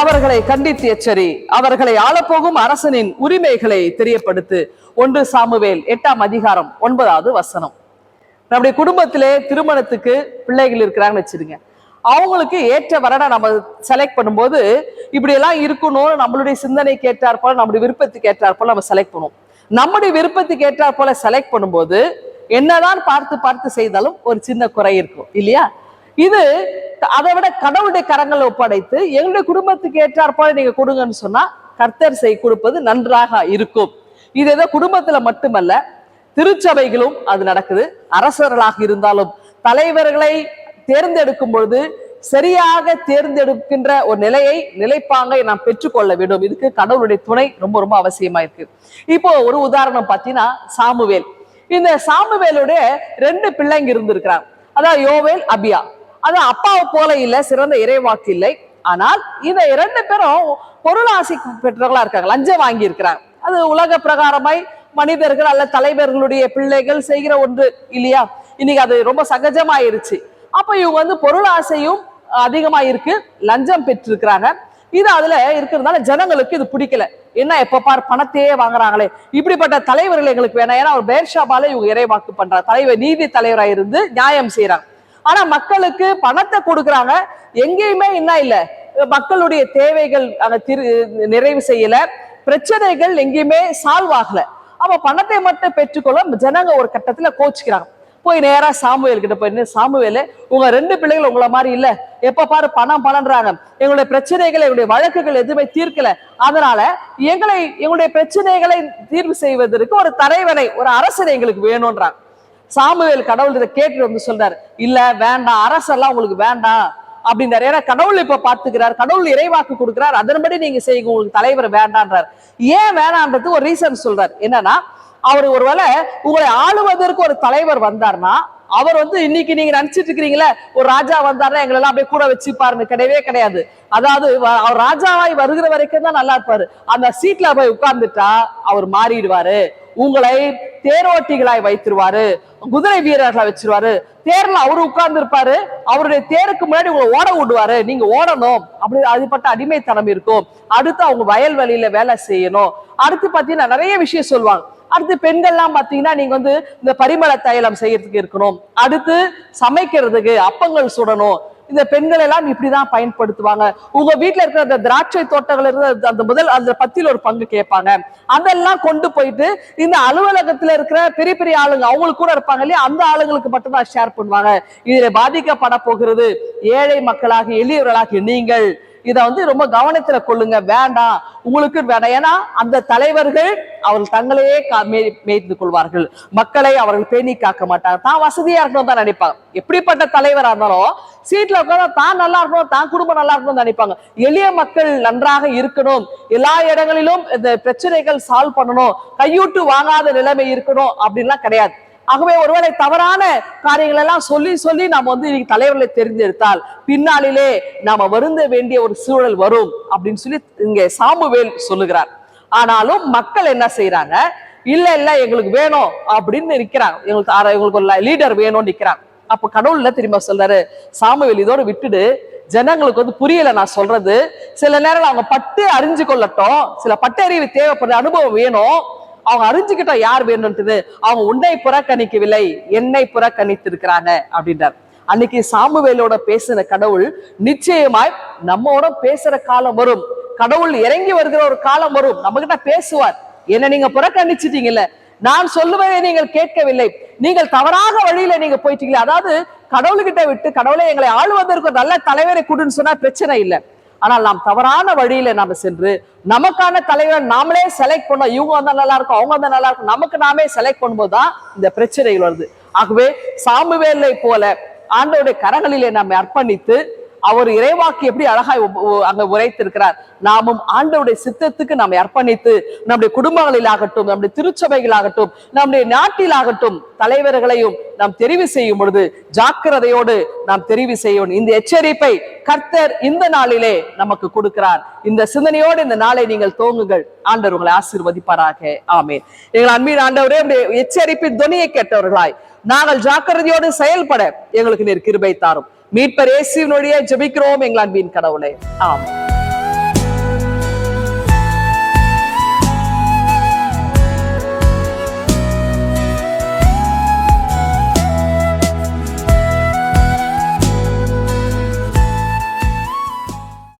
அவர்களை கண்டித்து எச்சரி. அவர்களை ஆளப்போகும் அரசனின் உரிமைகளை தெரியப்படுத்து. ஒன்று சாமுவேல் எட்டாம் அதிகாரம் ஒன்பதாவது வசனம். நம்முடைய குடும்பத்திலே திருமணத்துக்கு பிள்ளைகள் இருக்கிறாங்கன்னு வச்சிருங்க அவங்களுக்கு ஏற்ற வரனை நம்ம செலக்ட் பண்ணும்போது இப்படியெல்லாம் இருக்கணும் நம்மளுடைய சிந்தனை கேட்டார் போல நம்முடைய விருப்பத்துக்கு ஏற்றாற் போல நம்ம செலக்ட் பண்ணுவோம். நம்முடைய விருப்பத்துக்கு ஏற்றாற் போல செலக்ட் பண்ணும்போது என்னதான் பார்த்து பார்த்து செய்தாலும் ஒரு சின்ன குறை இருக்கும் இல்லையா? இது அதை விட கடவுளுடைய கரங்களை ஒப்படைத்து எங்களுடைய குடும்பத்துக்கு ஏற்றாற் போல நீங்க கொடுங்கன்னு சொன்னா கர்த்தர் செய் கொடுப்பது நன்றாக இருக்கும். இது ஏதோ குடும்பத்துல மட்டுமல்ல திருச்சபைகளும் அது நடக்குது. அரசர்களாக இருந்தாலும் தலைவர்களை தேர்ந்தெடுக்கும் பொழுது சரியாக தேர்ந்தெடுக்கின்ற ஒரு நிலையை நிலைப்பாங்கை நாம் பெற்றுக்கொள்ள வேண்டும். இதுக்கு கடவுளுடைய துணை ரொம்ப ரொம்ப அவசியமா இருக்கு. இப்போ ஒரு உதாரணம் பார்த்தீங்கன்னா சாமுவேல். இந்த சாமுவேலுடைய ரெண்டு பிள்ளைங்க இருந்திருக்கிறாங்க. அதாவது யோவேல் அபியா. அது அப்பாவை போல இல்லை சிறந்த இறைவாக்கு இல்லை. ஆனால் இந்த இரண்டு பேரும் பொருளாசி பெற்றவர்களா இருக்காங்க. லஞ்சம் வாங்கி இருக்கிறாங்க அது உலக பிரகாரமாய் மனிதர்கள் அல்ல தலைவர்களுடைய பிள்ளைகள் செய்கிற ஒன்று இல்லையா? இன்னைக்கு அது ரொம்ப சகஜமாயிருச்சு. அப்ப இவங்க வந்து பொருள் ஆசையும் அதிகமா இருக்கு லஞ்சம் பெற்றிருக்கிறாங்க. இது அதுல இருக்கிறதுனால ஜனங்களுக்கு இது பிடிக்கல. என்ன எப்ப பார் பணத்தையே வாங்குறாங்களே. இப்படிப்பட்ட தலைவர்கள் எங்களுக்கு வேணாம். ஏன்னா அவர் பேர்ஷாபால இவங்க இறைவாக்கு பண்றாங்க தலைவர் நீதி தலைவராக இருந்து நியாயம் செய்யறாங்க ஆனா மக்களுக்கு பணத்தை கொடுக்குறாங்க. எங்கேயுமே என்ன இல்ல. மக்களுடைய தேவைகள் அங்க திரு நிறைவு செய்யல. பிரச்சனைகள் எங்கேயுமே சால்வ் ஆகல. அப்ப பணத்தை மட்டும் பெற்றுக்கொள்ள ஜனங்க ஒரு கட்டத்துல கோச்சிக்கிறாங்க. போய் நேரா சாமுவேல் கிட்ட போய் நின்னு, உங்க ரெண்டு பிள்ளைகள் உங்களை மாதிரி இல்ல. எப்ப பாரு பணம் பணம்ன்றாங்க. எங்களுடைய பிரச்சனைகள் எங்களுடைய வழக்குகள் எதுவுமே தீர்க்கல. அதனால எங்களை எங்களுடைய பிரச்சனைகளை தீர்வு செய்வதற்கு ஒரு தலைவனை ஒரு அரசனை எங்களுக்கு வேணும்ன்றாங்க. சாமுவேல் கடவுள் இதை கேட்டு வந்து சொல்றாரு. இல்ல வேண்டாம் அரசெல்லாம் உங்களுக்கு வேண்டாம். அப்படின்றாரு ஏன்னா கடவுள் இப்ப பாத்துக்கிறார் கடவுள் இறைவாக்கு கொடுக்கிறார். அதன்படி நீங்க செய்யுங்க உங்களுக்கு தலைவர் வேண்டான்றார். ஏன் வேணான்றது ஒரு ரீசன் சொல்றாரு. என்னன்னா அவர் ஒருவேளை உங்களை ஆளுவதற்கு ஒரு தலைவர் வந்தார்னா அவர் வந்து இன்னைக்கு நீங்க நினைச்சிட்டு இருக்கிறீங்களே ஒரு ராஜா வந்தாருன்னா எங்களை எல்லாம் அப்படியே கூட வச்சுப்பாருன்னு கிடையவே கிடையாது. அதாவது அவர் ராஜாவாய் வருகிற வரைக்கும் தான் நல்லா இருப்பாரு. அந்த சீட்ல போய் உட்கார்ந்துட்டா அவர் மாறிடுவாரு. உங்களை தேரோட்டிகளாய் வைத்திருவாரு. குதிரை வீரர்களாக வச்சிருவாரு. தேர்ல அவரு உட்கார்ந்து இருப்பாரு அவருடைய தேருக்கு முன்னாடி உங்களை ஓட விடுவாரு. நீங்க ஓடணும். அப்படி அதுபட்ட அடிமைத்தனம் இருக்கும். அடுத்து அவங்க வயல்வெளியில வேலை செய்யணும். அடுத்து பாத்தீங்கன்னா நிறைய விஷயம் சொல்லுவாங்க. அடுத்து பெண்கள்லாம் பாத்தீங்கன்னா நீங்க வந்து இந்த பரிமள தைலம் செய்யறதுக்கு இருக்கணும். அடுத்து சமைக்கிறதுக்கு அப்பங்கள் சுடணும். இந்த பெண்கள் எல்லாம் இப்படிதான் பயன்படுத்துவாங்க. உங்க வீட்டுல இருக்கிற அந்த திராட்சை தோட்டங்கள் இருந்து அந்த முதல் அந்த பத்தியில் ஒரு பங்கு கேட்பாங்க. அதெல்லாம் கொண்டு போயிட்டு இந்த அலுவலகத்துல இருக்கிற பெரிய பெரிய ஆளுங்க அவங்களுக்கு கூட இருப்பாங்க இல்லையா? அந்த ஆளுங்களுக்கு மட்டும்தான் ஷேர் பண்ணுவாங்க. இதுல பாதிக்கப்பட போகிறது ஏழை மக்களாக எளியவர்களாக நீங்கள். இதை வந்து ரொம்ப கவனத்துல கொள்ளுங்க. வேண்டாம். உங்களுக்கு வேண்டாம். ஏன்னா அந்த தலைவர்கள் அவர்கள் தங்களையே கா- மேய்த்து கொள்வார்கள். மக்களை அவர்கள் பேணி காக்க மாட்டாங்க தான் வசதியா இருக்கணும் தான் நினைப்பாங்க. எப்படிப்பட்ட தலைவரா இருந்தாலும் சீட்ல உட்காந்து தான் நல்லா இருக்கணும் தான் குடும்பம் நல்லா இருக்கணும் நினைப்பாங்க. எளிய மக்கள் நன்றாக இருக்கணும். எல்லா இடங்களிலும் இந்த பிரச்சனைகள் சால்வ் பண்ணணும். கையூட்டு வாங்காத நிலைமை இருக்கணும். அப்படின்லாம் கிடையாது. ஆகவே ஒருவேளை தவறான காரியங்கள் எல்லாம் சொல்லி சொல்லி நாம் வந்து இன்னைக்கு தலைவர்களை தெரிந்தெடுத்தால் பின்னாளிலே நாம வருந்த வேண்டிய ஒரு சூழல் வரும் அப்படின்னு சொல்லி இங்கே சாமுவேல் சொல்லுகிறார். ஆனாலும் மக்கள் என்ன செய்யறாங்க இல்ல இல்ல எங்களுக்கு வேணும் அப்படின்னு நிக்கிறாங்க எங்களுக்கு எங்களுக்கு ஒரு லீடர் வேணும்னு நிற்கிறாங்க. அப்ப கடவுள்ல திரும்ப சொல்றாரு? சாமுவேல் இதோட விட்டுடு. ஜனங்களுக்கு வந்து புரியல நான் சொல்றது. சில நேரம் அவங்க பட்டு அறிஞ்சு கொள்ளட்டும். சில பட்டறிவு தேவைப்படுற அனுபவம் வேணும். அவங்க அறிஞ்சுக்கிட்டா யார் வேணும்ன்றது அவங்க உன்னை புறக்கணிக்கவில்லை என்னை புறக்கணித்திருக்கிறாங்க அப்படின்றார். அன்னைக்கு சாமுவேலோட பேசின கடவுள் நிச்சயமாய் நம்மோட பேசுற காலம் வரும். கடவுள் இறங்கி வருகிற ஒரு காலம் வரும். நம்ம கிட்ட பேசுவார். என்ன நீங்க புறக்கணிச்சிட்டீங்கல்ல. நான் சொல்லுவதை நீங்கள் கேட்கவில்லை. நீங்கள் தவறாக வழியில நீங்க போயிட்டீங்களே. அதாவது கடவுள்கிட்ட விட்டு கடவுளை எங்களை ஆளுவதற்கு நல்ல தலைவரை கூடுன்னு சொன்னா பிரச்சனை இல்லை. ஆனால் நாம் தவறான வழியில நாம சென்று நமக்கான தலைவரை நாமளே செலக்ட் பண்ணோம் இவங்க வந்தா நல்லா இருக்கும் அவங்க வந்தா நல்லா இருக்கும் நமக்கு நாமே செலக்ட் பண்ணும்போது தான் இந்த பிரச்சனைகள் வருது. ஆகவே சாமுவேலை போல ஆண்டோடைய கரங்களிலே நாம் அர்ப்பணித்து அவர் இறைவாக்கு எப்படி அழகாய் அங்க உரைத்திருக்கிறார். நாமும் ஆண்டவருடைய சித்தத்துக்கு நாம் அர்ப்பணித்து நம்முடைய குடும்பங்களிலாகட்டும் நம்முடைய திருச்சபைகளாகட்டும் நம்முடைய நாட்டிலாகட்டும் தலைவர்களையும் நாம் தெரிவு செய்யும் பொழுது ஜாக்கிரதையோடு நாம் தெரிவு செய்யணும். இந்த எச்சரிப்பை கர்த்தர் இந்த நாளிலே நமக்கு கொடுக்கிறார். இந்த சிந்தனையோடு இந்த நாளை நீங்கள் தோங்குங்கள். ஆண்டவர் உங்களை ஆசீர்வதிப்பாராக. ஆமே எங்கள் அன்பின் ஆண்டவரே எச்சரிப்பின் துணியை கேட்டவர்களாய் நாங்கள் ஜாக்கிரதையோடு செயல்பட எங்களுக்கு நீர் கிருபை தாரும். மீட்பர் இயேசுவினுடைய ஜெபிக்கிறோம் எங்கள் அன்பின் கடவுளே. ஆமென்.